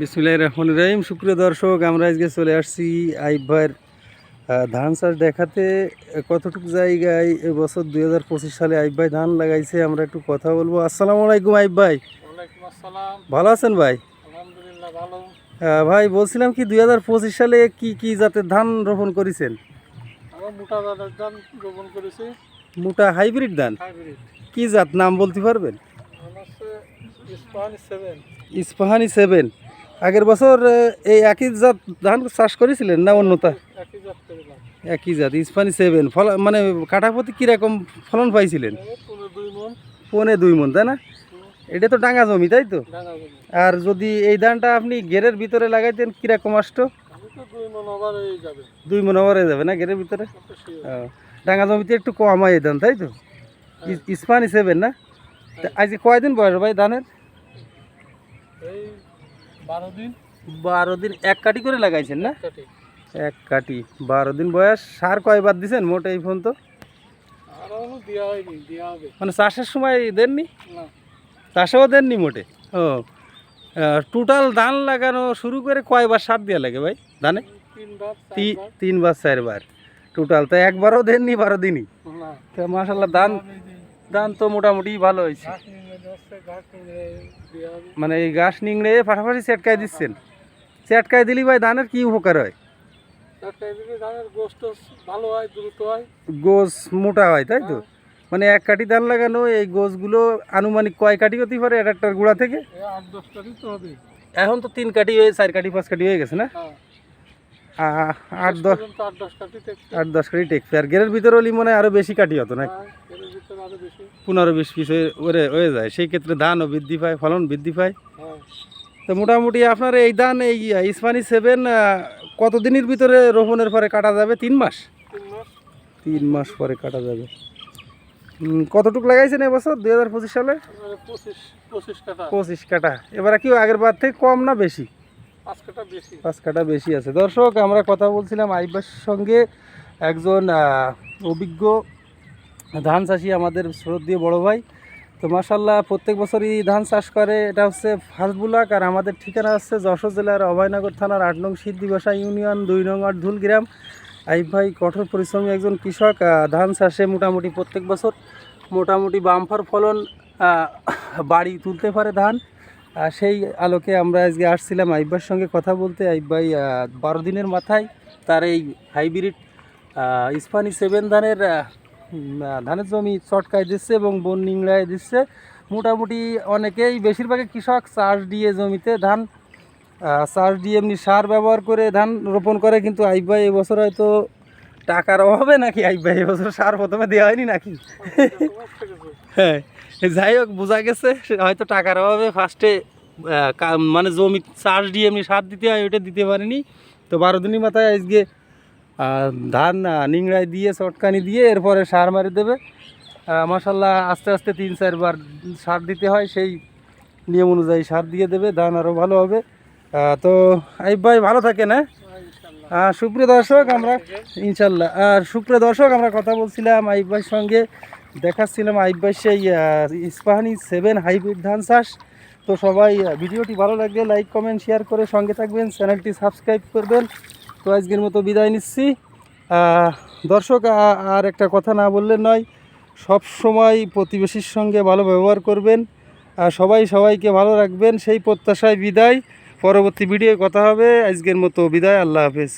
বিসমিল্লাহ রহমান রহিম। সুপ্রিয় দর্শক আমরা আজকে চলে আসছি আইব ভাইয়ের ধান চাষ দেখাতে। কতটুকু জায়গায় এবছর দুই হাজার পঁচিশ সালে আইব ভাই ধান লাগাইছে আমরা একটু কথা বলব। আসসালামু আলাইকুম আইব ভাই। ভালো আছেন ভাই? ভাই বলছিলাম কি দুই হাজার পঁচিশ সালে কি কি জাতের ধান রোপণ করেছেন? মোটা হাইব্রিড ধান? কি জাত নাম বলতে পারবেন? ইস্পাহানি সেভেন। আগের বছর এই একই জাত ধান চাষ করেছিলেন না অন্যতা একই জাত ইস্পাহানি সেভেন ফল মানে কাঠাপতি কীরকম ফলন পাইছিলেন? পনে দুই মন। তাই না? এটা তো ডাঙা জমি তাই তো? আর যদি এই ধানটা আপনি গেরের ভিতরে লাগাইতেন কীরকম আসতো? দুই মন ওভার যাবে। না গেরের ভিতরে? ডাঙা জমিতে একটু কম হয় এই ধান তাই তো? ইস- ইস্পাহানি সেভেন না? আজকে কয়দিন বয়স ভাই ধানের? বারো দিন? এক কাটি করে লাগাইছেন না? এক কাটি বারো দিন বয়স সার কয়বার দিছেন? মোট এই ফোন তো? মানে চাষের সময় দেননি? চাষেও দেননি মোটে? ও। টোটাল ধান লাগানো শুরু করে কয়বার সার দেওয়া লাগে ভাই ধানে? তিনবার চারবার। টোটাল তো একবারও দেননি বারো দিনই। তো মাসাল্লাহ ধান ধান তো মোটামুটি ভালো হয়েছে। মানে এই গাছ নিংড়ে পাশাপাশি চেটকায় দিচ্ছেন। চেটকায় দিলি ভাই ধানের কি উপকার হয়? গোছ মোটা হয় তাই তো? মানে এক কাটি ধান লাগানো এই গোছগুলো আনুমানিক কয় কাটি হতে পারে এক একটার গুঁড়া থেকে? এখন তো তিন কাটি হয়ে চার কাটি পাঁচ কাটি হয়ে গেছে না? হ্যাঁ। আট দশ আট দশ কাটি আর গেরের ভিতরে হলে মনে হয় আরও বেশি কাটি হতো না হ্যাঁ, পনেরো বিশ পিস ওরে হয়ে যায়। সেই ক্ষেত্রে ধানও বৃদ্ধি পায় ফলন বৃদ্ধি পায়। হ্যাঁ। তো মোটামুটি আপনার এই ধান এই ইসমানি সেভেন কতদিনের ভিতরে রোপণের পরে কাটা যাবে? তিন মাস? তিন মাস। পরে কাটা যাবে। কতটুক লাগাইছেন এবছর? দুই হাজার পঁচিশ সালে? পঁচিশ কাটা এবারে কি আগের বার থেকে কম না বেশি? পাঁচ কাটা বেশি আছে। দর্শক, আমরা কথা বলছিলাম আইবাসের সঙ্গে একজন অভিজ্ঞ ধান চাষি আমাদের শ্রদ্ধীয় বড় ভাই। তো মাসাল্লাহ প্রত্যেক বছরই ধান চাষ করে। এটা হচ্ছে ফাজবুলাক আর আমাদের ঠিকানা হচ্ছে যশোর জেলার অভয়নগর থানার আট নং সিদ্দিবাসা ইউনিয়ন দুই নং আট ধুলগ্রাম আইব ভাই, কঠোর পরিশ্রমী একজন কৃষক ধান চাষে মোটামুটি প্রত্যেক বছর মোটামুটি বাম্পার ফলন বাড়ি তুলতে পারে ধান। সেই আলোকে আমরা আজকে আসছিলাম আইব্বার সঙ্গে কথা বলতে। আইব ভাই আহ, বারো দিনের মাথায় তার এই হাইব্রিড ইস্পানি সেভেন ধানের ধানের জমি চটকায় দিচ্ছে এবং বন নিংড়ায় দিচ্ছে। মোটামুটি অনেকেই বেশিরভাগই কৃষক চাষ দিয়ে জমিতে ধান চাষ দিয়ে এমনি সার ব্যবহার করে ধান রোপণ করে কিন্তু আইব ভাই এবছর হয়তো টাকার অভাবে নাকি আইব ভাই এবছর সার প্রথমে দেওয়া হয়নি নাকি। হ্যাঁ। যাই হোক, বোঝা গেছে হয়তো টাকার অভাবে ফার্স্টে মানে জমি চাষ দিয়ে এমনি সার দিতে হয়, ওইটা দিতে পারিনি। তো বারো দিনের মাথায় আজকে ধান নিংড়ায় দিয়ে চটকানি দিয়ে এরপরে সার মারি দেবে। মাসাল্লাহ আস্তে আস্তে তিন চারবার সার দিতে হয়, সেই নিয়ম অনুযায়ী সার দিয়ে দেবে, ধান আরও ভালো হবে। তো আইব ভাই ভালো থাকে না হ্যাঁ। সুপ্রিয় দর্শক, আমরা ইনশাল্লাহ আর সুপ্রিয় দর্শক, আমরা কথা বলছিলাম আইব ভাইয়ের সঙ্গে। দেখাচ্ছিলাম আইব ভাই সেই ইস্পাহানি সেভেন হাইব্রিড ধান চাষ। তো সবাই ভিডিওটি ভালো লাগলে লাইক কমেন্ট শেয়ার করে সঙ্গে থাকবেন, চ্যানেলটি সাবস্ক্রাইব করবেন। তো আজকের মতো বিদায় নিচ্ছি। দর্শক আর একটা কথা না বললে নয়, সব সময় প্রতিবেশীর সঙ্গে ভালো ব্যবহার করবেন। সবাই সবাইকে ভালো রাখবেন। সেই প্রত্যাশায় বিদায়। পরবর্তী ভিডিও কথা হবে। আজকের মতো বিদায়। আল্লাহ হাফেজ।